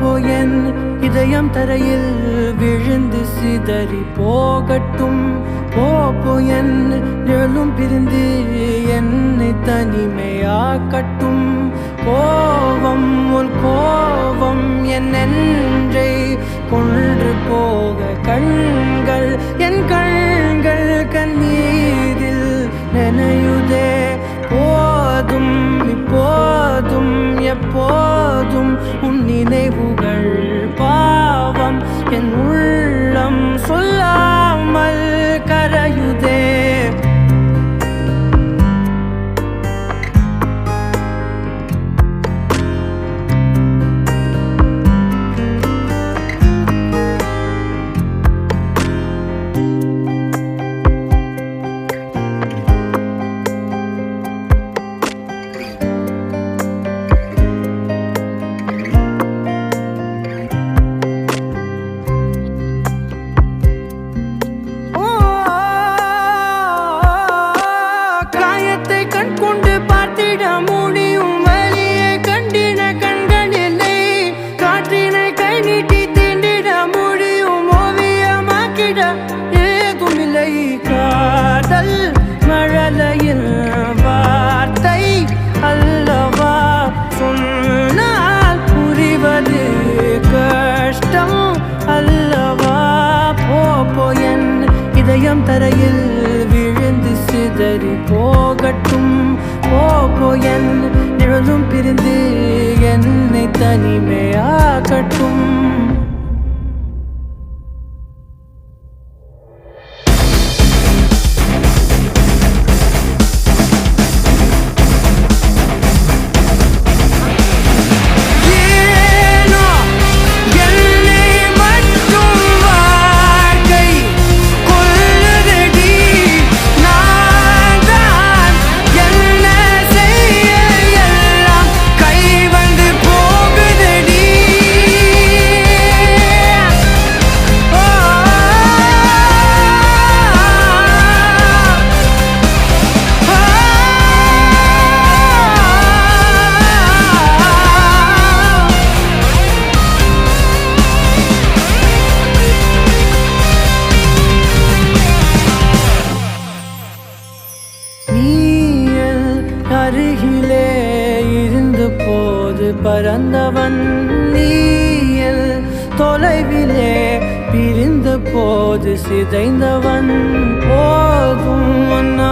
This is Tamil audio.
போ என் இதயம் தரையில் விழுந்து சிதறி போகட்டும். போ போ என் நிழலும் பிரிந்து என்னை தனிமையாக்கட்டும். கோவம் உன் கோவம் என் நெஞ்சை கொன்று ஏதுமில்லை காதல் மழலையில் வார்த்தை அல்லவா? சொன்னால் புரிவது கஷ்டம் அல்லவா? போ என் இதயம் தரையில் விழுந்து சிதறி போகட்டும். போ என் நிழலும் பிரிந்து என்னை தனிமையாகட்டும் பறந்தவன் நீயில் தொலைவிலே பிரிந்த போது சிதைந்தவன் போதும் முன்னாலே